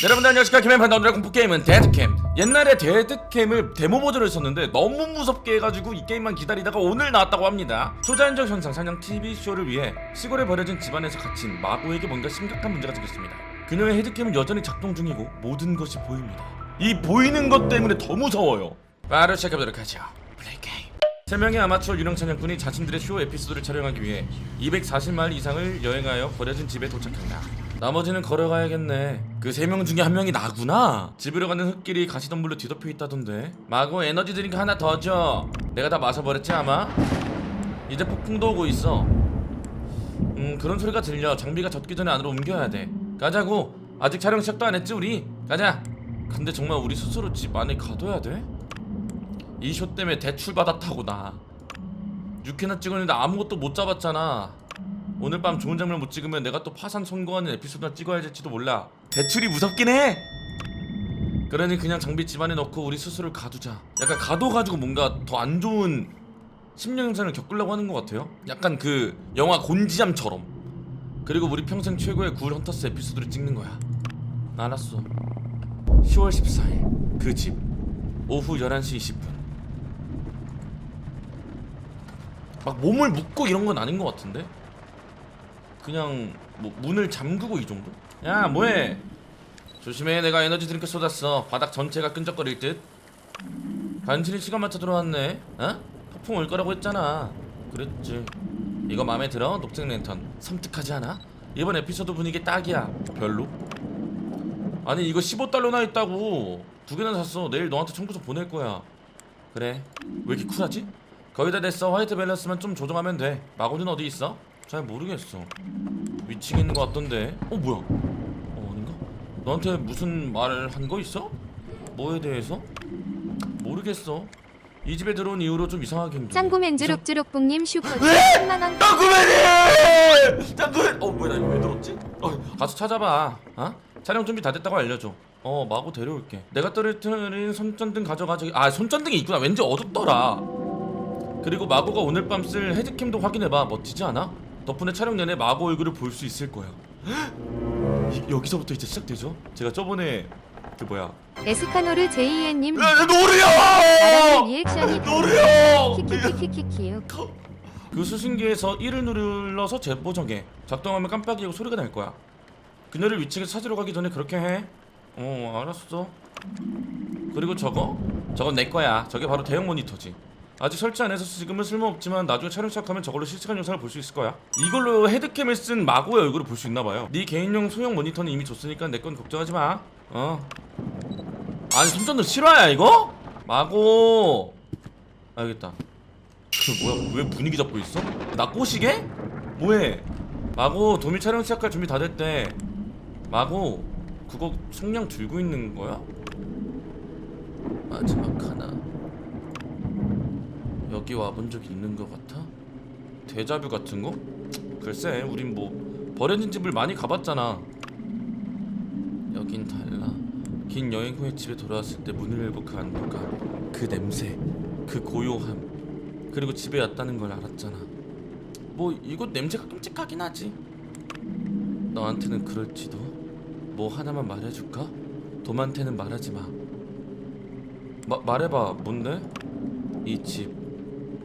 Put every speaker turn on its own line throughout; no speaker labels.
여러분들 안녕하십니까. 김현판 오늘의 공포게임은 데드캠. 옛날에 데드캠을 데모 버전을 썼는데 너무 무섭게 해가지고 이 게임만 기다리다가 오늘 나왔다고 합니다. 초자연적 현상 사냥 TV쇼를 위해 시골에 버려진 집안에서 갇힌 마고에게 뭔가 심각한 문제가 생겼습니다. 그녀의 헤드캠은 여전히 작동 중이고 모든 것이 보입니다. 이 보이는 것 때문에 더 무서워요. 바로 시작해보도록 하죠. 세 명의 아마추어 유령 사냥꾼이 자신들의 쇼 에피소드를 촬영하기 위해 240마일 이상을 여행하여 버려진 집에 도착한다. 나머지는 걸어가야겠네. 그 세 명 중에 한 명이 나구나. 집으로 가는 흙길이 가시덤불로 뒤덮여 있다던데. 마고 에너지 드링크 하나 더 줘. 내가 다 마셔버렸지 아마. 이제 폭풍도 오고 있어. 음 그런 소리가 들려. 장비가 젖기 전에 안으로 옮겨야 돼. 가자고. 아직 촬영 시작도 안 했지 우리. 가자. 근데 정말 우리 스스로 집 안에 가둬야 돼? 이 쇼 때문에 대출 받았다고 나 6회나 찍었는데 아무것도 못 잡았잖아 오늘 밤 좋은 장면 못 찍으면 내가 또 파산 선고하는 에피소드나 찍어야 될지도 몰라. 대출이 무섭긴 해. 그러니 그냥 장비 집안에 넣고 우리 스스로를 가두자. 약간 가둬가지고 뭔가 더 안 좋은 심령 현상을 겪으려고 하는 것 같아요. 약간 그 영화 곤지암처럼. 그리고 우리 평생 최고의 굴 헌터스 에피소드를 찍는 거야. 알았어. 10월 14일 그 집. 오후 11시 20분. 막 몸을 묶고 이런 건 아닌 것 같은데 그냥 뭐 문을 잠그고 이 정도? 야 뭐해? 조심해. 내가 에너지 드링크 쏟았어. 바닥 전체가 끈적거릴 듯. 간신히 시간 맞춰 들어왔네. 어? 폭풍 올 거라고 했잖아. 그랬지. 이거 마음에 들어? 녹색 랜턴. 섬뜩하지 않아? 이번 에피소드 분위기 딱이야. 별로? 아니 이거 15달러나 있다고. 두 개나 샀어. 내일 너한테 청구서 보낼 거야. 그래. 왜 이렇게 쿨하지? 거의 다 됐어. 화이트 밸런스만 좀 조정하면 돼. 마고는 어디 있어? 잘 모르겠어 위층에 있는 거 같던데 어 뭐야 어 아닌가? 너한테 무슨 말을 한 거 있어? 뭐에 대해서? 모르겠어 이 집에 들어온 이후로 좀 이상하게 힘들어
짱구맨즈룩주룩북님 슈퍼챗 10만원
짱구맨이! 짱구맨! 어 뭐야 나 이거 왜 들었지? 어, 가서 찾아봐 어? 촬영 준비 다 됐다고 알려줘 어 마구 데려올게 내가 떨어뜨린 손전등 가져가 저기 아 손전등이 있구나 왠지 어둡더라 그리고 마고가 오늘 밤 쓸 헤드캠도 확인해봐 멋지지 않아? 덕분에 촬영 내내 마고 얼굴을 볼 수 있을 거야. 이- 여기서부터 이제 시작되죠? 제가 저번에 그 뭐야?
에스카노르 JN님.
야, 노르야!
나라는 리액션이
노르야!
키키키키키키요
그 수신기에서 1을 눌러서 제보 정해. 작동하면 깜빡이고 소리가 날 거야. 그녀를 위층에서 찾으러 가기 전에 그렇게 해 어 알았어. 그리고 저거? 저건 내 거야. 저게 바로 대형 모니터지 아직 설치 안 해서 지금은 쓸모없지만 나중에 촬영 시작하면 저걸로 실시간 영상을 볼 수 있을 거야 이걸로 헤드캠을 쓴 마고의 얼굴을 볼 수 있나 봐요 네 개인용 소형 모니터는 이미 줬으니까 내 건 걱정하지 마어 아니 손전등 실화야 이거? 마고 알겠다 그 뭐야 왜 분위기 잡고 있어? 나 꼬시게? 뭐해? 마고 도미 촬영 시작할 준비 다 됐대 마고 그거 성냥 들고 있는 거야? 마지막 하나 여기 와본 적이 있는 것 같아? 데자뷰 같은 거? 글쎄 우린 뭐 버려진 집을 많이 가봤잖아 여긴 달라 긴 여행 후에 집에 돌아왔을 때 문을 열고 그 안도가 그 냄새 그 고요함 그리고 집에 왔다는 걸 알았잖아. 뭐 이곳 냄새가 끔찍하긴 하지. 너한테는 그럴지도. 뭐 하나만 말해줄까? 돔한테는 말하지 마. 마 말해봐. 뭔데? 이 집.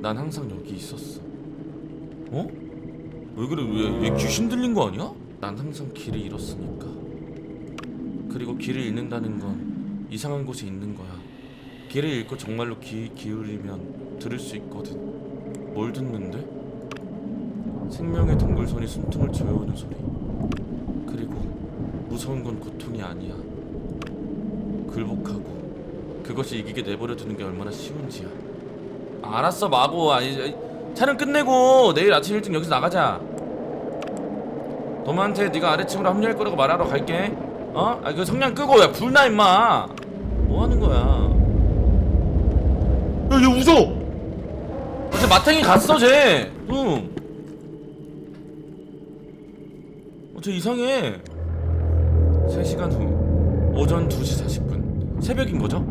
난 항상 여기 있었어. 어? 왜 그래? 왜, 얘 귀신 들린 거 아니야? 난 항상 길을 잃었으니까. 그리고 길을 잃는다는 건 이상한 곳에 있는 거야. 길을 잃고 정말로 귀 기울이면 들을 수 있거든. 뭘 듣는데? 생명의 동굴선이 숨통을 조여오는 소리. 그리고 무서운 건 고통이 아니야. 굴복하고 그것이 이기게 내버려 두는 게 얼마나 쉬운지야. 알았어 마고. 아니 촬영 끝내고 내일 아침 일찍 여기서 나가자. 도마한테 네가 아래층으로 합류할 거라고 말하러 갈게. 어? 아그 성냥 끄고 야 불나 임마. 뭐 하는 거야? 야, 얘 웃어! 어제 마탱이 갔어, 쟤! 응. 어, 쟤 이상해. 3시간 후, 오전 2시 40분. 새벽인 거죠?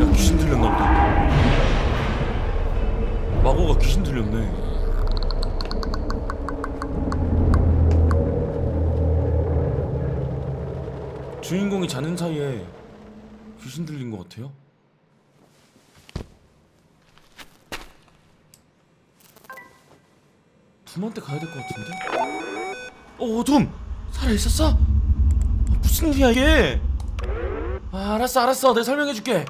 야 귀신 들렸나 보다. 마고가 귀신 들렸네. 주인공이 자는 사이에 귀신 들린 것 같아요? 둠한테 가야 될 것 같은데? 어, 둠! 살아 있었어? 아, 무슨 일이야 이게? 아, 알았어, 알았어. 내가 설명해줄게.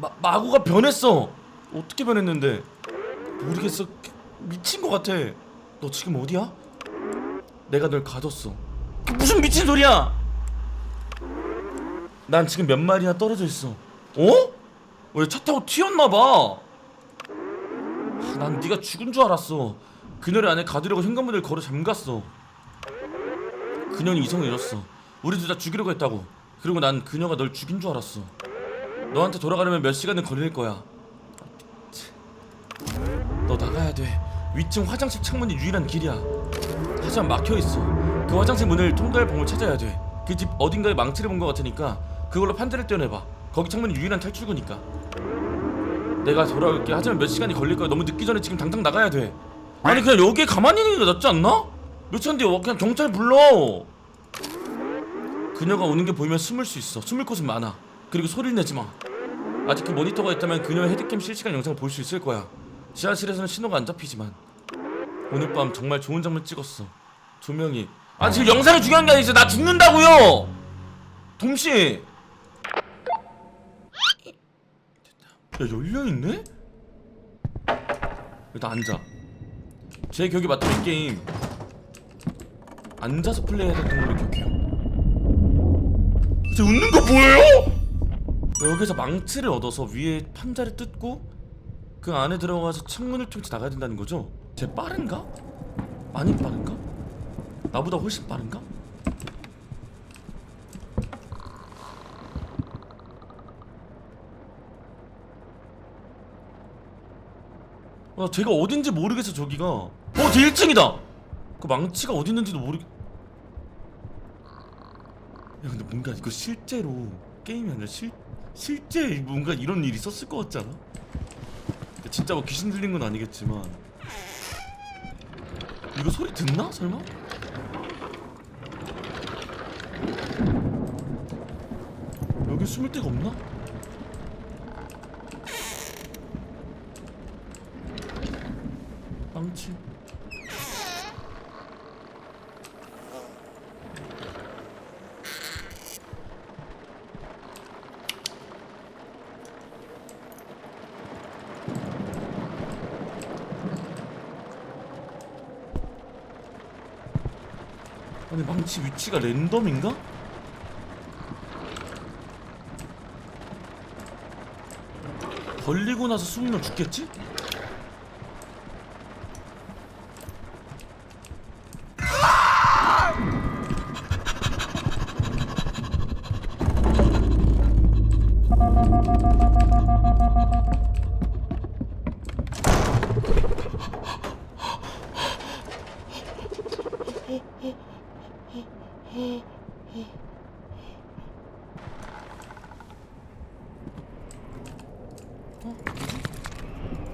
마, 마구가 변했어. 어떻게 변했는데? 모르겠어. 미친 것 같아. 너 지금 어디야? 내가 널 가뒀어. 무슨 미친 소리야? 난 지금 몇 마리나 떨어져 있어. 어? 왜 차 타고 튀었나 봐. 하, 난 네가 죽은 줄 알았어. 그녀를 안에 가두려고 현관문을 걸어 잠갔어. 그녀는 이성을 잃었어. 우리 둘 다 죽이려고 했다고. 그리고 난 그녀가 널 죽인 줄 알았어. 너한테 돌아가려면 몇 시간은 걸릴 거야. 너 나가야 돼. 위층 화장실 창문이 유일한 길이야. 하지만 막혀 있어. 그 화장실 문을 통과할 방을 찾아야 돼. 그 집 어딘가에 망치를 본 것 같으니까 그걸로 판자를 떼어내봐. 거기 창문이 유일한 탈출구니까. 내가 돌아올게. 하지만 몇 시간이 걸릴 거야. 너무 늦기 전에 지금 당장 나가야 돼. 아니 그냥 여기에 가만히 있는 게 낫지 않나? 몇 시간 뒤에 와 그냥 경찰 불러. 그녀가 오는 게 보이면 숨을 수 있어. 숨을 곳은 많아. 그리고 소리를 내지 마. 아직 그 모니터가 있다면 그녀의 헤드캠 실시간 영상을 볼 수 있을 거야. 지하실에서는 신호가 안 잡히지만 오늘 밤 정말 좋은 장면 찍었어. 조명이 아 지금 영상이 중요한 게 아니지 나 죽는다고요. 동시 야 열려 있네? 일단 앉아. 제 기억에 맞던 이 게임 앉아서 플레이했던 걸로 기억해요. 쟤 웃는 거 보여요? 여기서 망치를 얻어서 위에 판자를 뜯고 그 안에 들어가서 창문을 통해서 나가야 된다는 거죠? 쟤 빠른가? 많이 빠른가? 나보다 훨씬 빠른가? 아, 제가 어딘지 모르겠어 저기가 어, 제 1층이다! 그 망치가 어디 있는지도 모르겠... 야 근데 뭔가 이거 실제로 게임이 아니라 실, 실제 뭔가 이런 일이 있었을 것 같지 않아? 진짜 뭐 귀신 들린 건 아니겠지만 이거 소리 듣나? 설마? 여기 숨을 데가 없나? 망치 아니 망치 위치가 랜덤인가? 걸리고 나서 숨으면 죽겠지?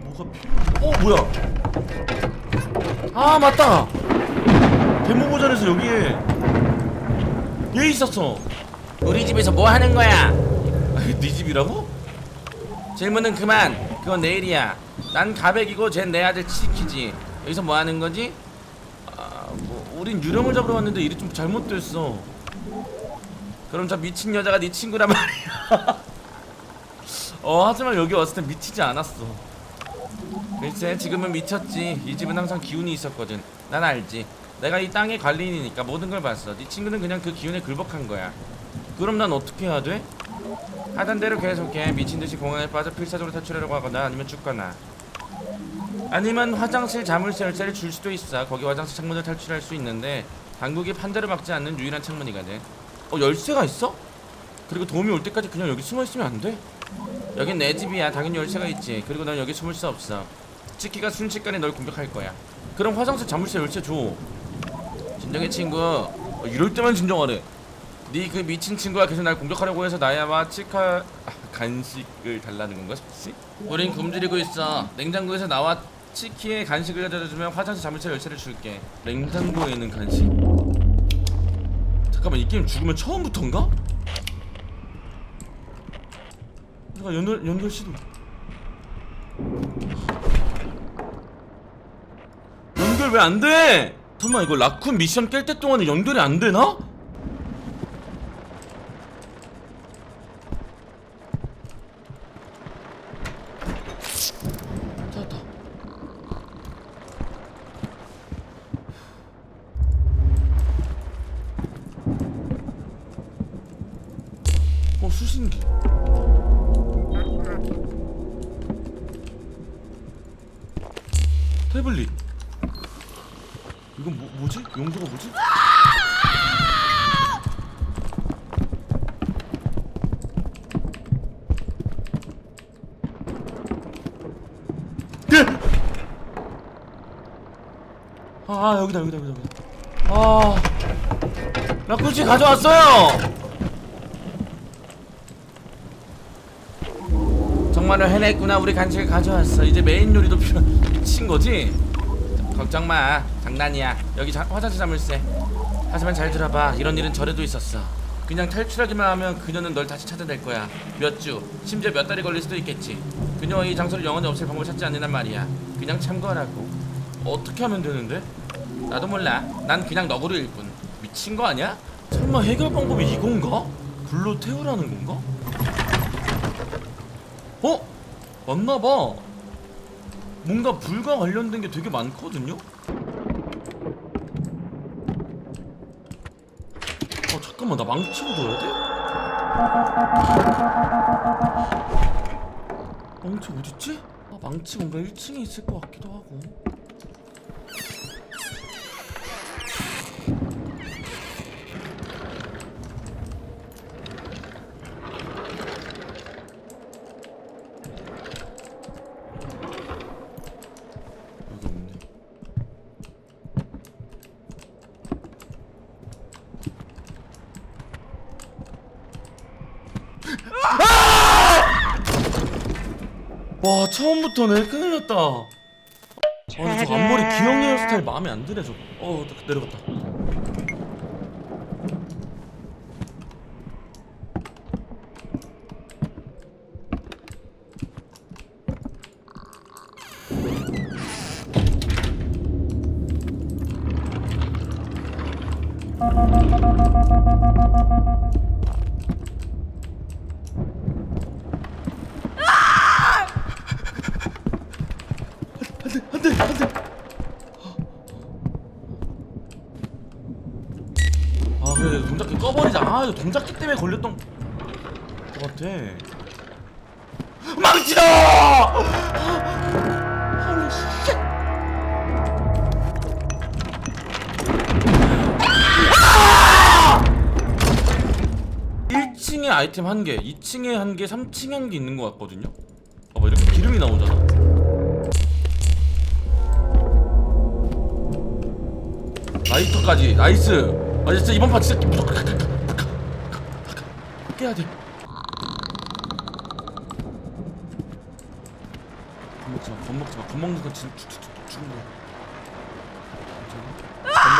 뭐가 필요? 어 뭐야? 아 맞다. 데모 버전에서 여기에 얘 있었어.
우리 집에서 뭐 하는 거야?
아니, 네 집이라고?
질문은 그만. 그건 내일이야. 난 가백이고 쟨 내 아들 치키지. 여기서 뭐 하는 거지?
아, 뭐 우린 유령을 잡으러 왔는데 일이 좀 잘못됐어.
그럼 저 미친 여자가 네 친구란 말이야.
어 하지만 여기 왔을 땐 미치지 않았어.
글쎄 지금은 미쳤지. 이 집은 항상 기운이 있었거든. 난 알지. 내가 이 땅의 관리인이니까 모든 걸 봤어. 네 친구는 그냥 그 기운에 굴복한 거야.
그럼 난 어떻게 해야 돼?
하던 대로 계속해. 미친 듯이 공항에 빠져 필사적으로 탈출하려고 하거나 아니면 죽거나. 아니면 화장실 자물쇠 열쇠를 줄 수도 있어. 거기 화장실 창문을 탈출할 수 있는데 당국이 판자를 막지 않는 유일한 창문이거든.
어 열쇠가 있어? 그리고 도움이 올 때까지 그냥 여기 숨어 있으면 안 돼?
여긴 내 집이야. 당연히 열쇠가 있지. 그리고 넌 여기 숨을 수 없어. 치키가 순식간에 널 공격할 거야.
그럼 화장실 자물쇠 열쇠 줘.
진정해 친구.
어, 이럴 때만 진정하래.
네 그 미친 친구가 계속 날 공격하려고 해서 나야마 치카 아, 간식을 달라는 건가 혹시? 우린 굶주리고 있어. 냉장고에서 나와 치키의 간식을 가져다 주면 화장실 자물쇠 열쇠를 줄게.
냉장고에 있는 간식. 잠깐만 이 게임 죽으면 처음부터인가? 잠깐 연결 연결 시도. 연결 왜 안 돼? 설마 이거 라쿤 미션 깰 때 동안에 연결이 안 되나? 이건 뭐, 뭐지? 용도가 뭐지? 네! 아 여기다 여기다 여기다 여기다 아 라쿠치 가져왔어요 정말로 해냈구나 우리 간식을 가져왔어 이제 메인 요리도 필요 미친 거지? 걱정 마 장난이야 여기 자, 화장실 자물쇠 하지만 잘 들어봐 이런 일은 전에도 있었어 그냥 탈출하기만 하면 그녀는 널 다시 찾아낼 거야 몇 주 심지어 몇 달이 걸릴 수도 있겠지 그녀와 이 장소를 영원히 없앨 방법을 찾지 않는단 말이야 그냥 참고하라고 어떻게 하면 되는데? 나도 몰라 난 그냥 너구리일 뿐 미친 거 아니야? 설마 해결 방법이 이건가? 불로 태우라는 건가? 어? 맞나봐 뭔가 불과 관련된 게 되게 많거든요? 어 잠깐만 나 망치고 넣어야 돼? 망치 어딨지? 아 망치 뭔가 1층에 있을 것 같기도 하고 여기 없네 와 처음 부터네 큰일 났다. 아니 저 앞머리 기형 헤어스타일 마음에 안 드네 저거. 어 내려갔다 안돼 안돼 아 그래 동작기 꺼버리자 아 이거 동작기 때문에 걸렸던 것 같아 망치다 아니 씨 1층에 아이템 한 개, 2층에 한 개, 3층에 한 개 있는 것 같거든요. 봐봐 이렇게 기름이 나오잖아. 라이터까지 나이스. 아 진짜 이번 판 진짜 깨야 돼. 겁먹지 마, 겁먹지 마, 겁먹는 건 진짜 죽, 죽, 죽, 죽는 거야. 괜찮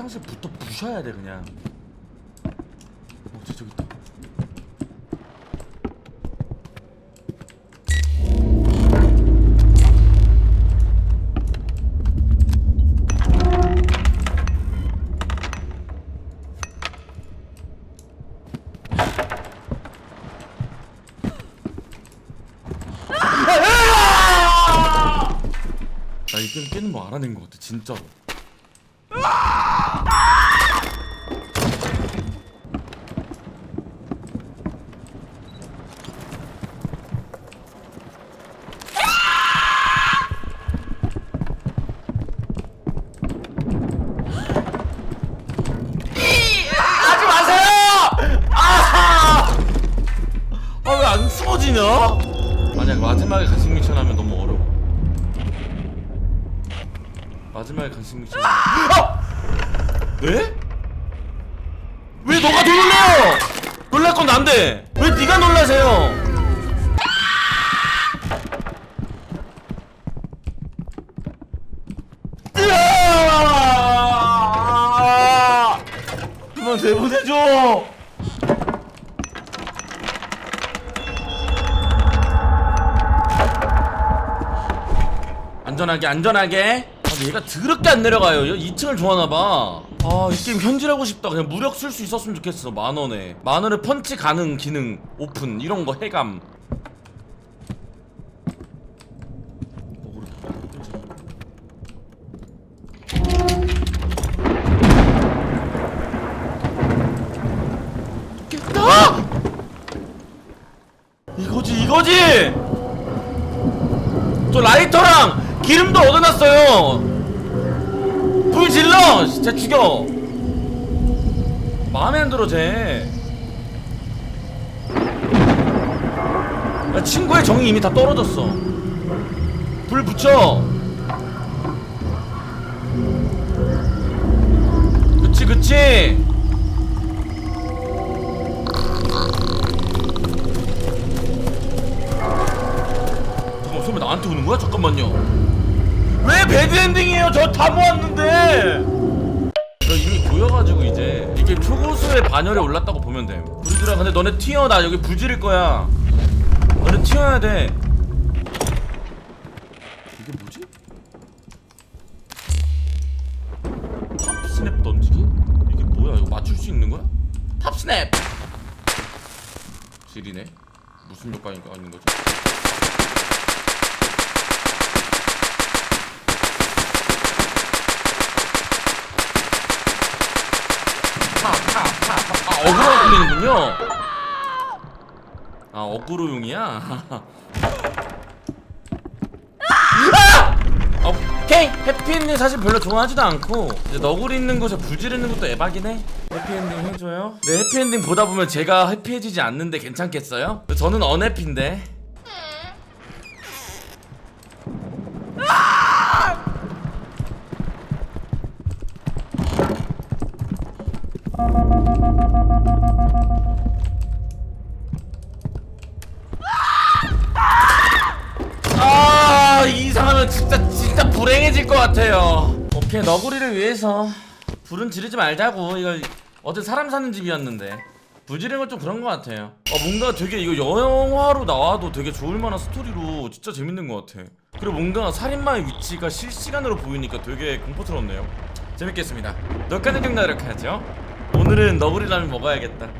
화장실부터 부셔야 돼 그냥. 어, 뭐지 저기 있다. 나 이때는 깨는 거 알아낸 거 같아 진짜로. 미션. 아! 네? 왜 너가 더 놀려? 놀랄 건 난데 왜 네가 놀라세요? 그만 내보내줘. 안전하게 안전하게 아, 얘가 더럽게 안 내려가요. 얘 2층을 좋아하나봐. 아 이 게임 현질하고 싶다. 그냥 무력 쓸 수 있었으면 좋겠어. 만 원에. 만 원에 펀치 가능 기능 오픈. 이런 거 해감. 깼다! 이거지 이거지! 저 라이터랑 기름도 얻어놨어요. 불 질러, 진짜 죽여. 마음에 안 들어 쟤. 야, 친구의 정이 이미 다 떨어졌어. 불 붙여. 그치 그치. 잠깐만 설마 나한테 오는 거야? 잠깐만요 왜 배드엔딩이에요? 저 다 모았는데. 저 이미 보여가지고 이제 이게 초고수의 반열에 올랐다고 보면 돼. 브리드라. 근데 너네 튀어 나. 여기 불지를 거야. 너네 튀어야 돼. 이게 뭐지? 탑 스냅 던지기? 이게 뭐야? 이거 맞출 수 있는 거야? 탑 스냅! 지리네. 무슨 효과가 있는 거지? 아 어그로 돌리는군요. 아 어그로용이야. 아! 오케이 해피엔딩 사실 별로 좋아하지도 않고 이제 너구리 있는 곳에 불 지르는 것도 에바긴 해. 해피엔딩 해줘요? 네 해피엔딩 보다 보면 제가 해피해지지 않는데 괜찮겠어요? 저는 언해피인데. 불행해질 것 같아요. 오케이 너구리를 위해서 불은 지르지 말자고 이거 어제 사람 사는 집이었는데 불 지르는 건 좀 그런 것 같아요. 어 뭔가 되게 이거 영화로 나와도 되게 좋을 만한 스토리로 진짜 재밌는 것 같아. 그리고 뭔가 살인마의 위치가 실시간으로 보이니까 되게 공포스럽네요. 재밌겠습니다. 정도 이렇게 하죠. 오늘은 너구리 라면 먹어야겠다.